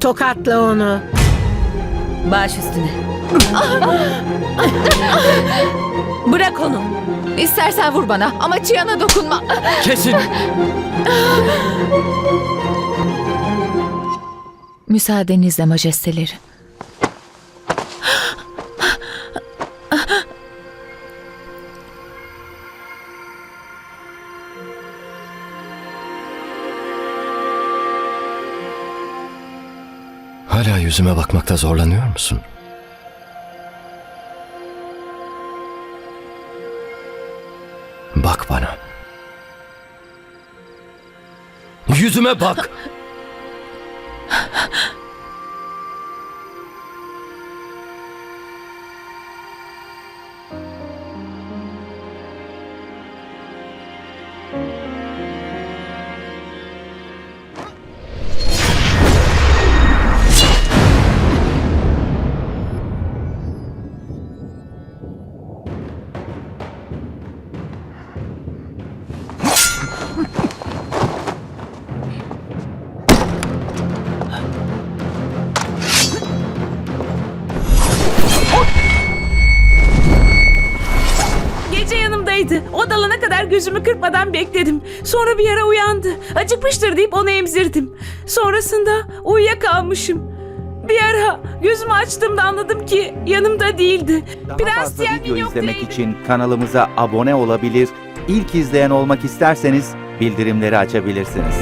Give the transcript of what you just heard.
Tokatla onu. Baş üstüne. Bırak onu. İstersen vur bana ama Cihan'a dokunma. Kesin. Müsaadenizle majesteleri. Hala yüzüme bakmakta zorlanıyor musun? Bak bana. Yüzüme bak. Yanımdaydı. O dalana kadar gözümü kırpmadan bekledim. Sonra bir ara uyandı. Acıkmıştır deyip onu emzirdim. Sonrasında uyuyakalmışım. Bir ara gözümü açtığımda anladım ki yanımda değildi. Daha Prens fazla Tiamin video yok izlemek değildi. için kanalımıza abone olabilir, ilk izleyen olmak isterseniz bildirimleri açabilirsiniz.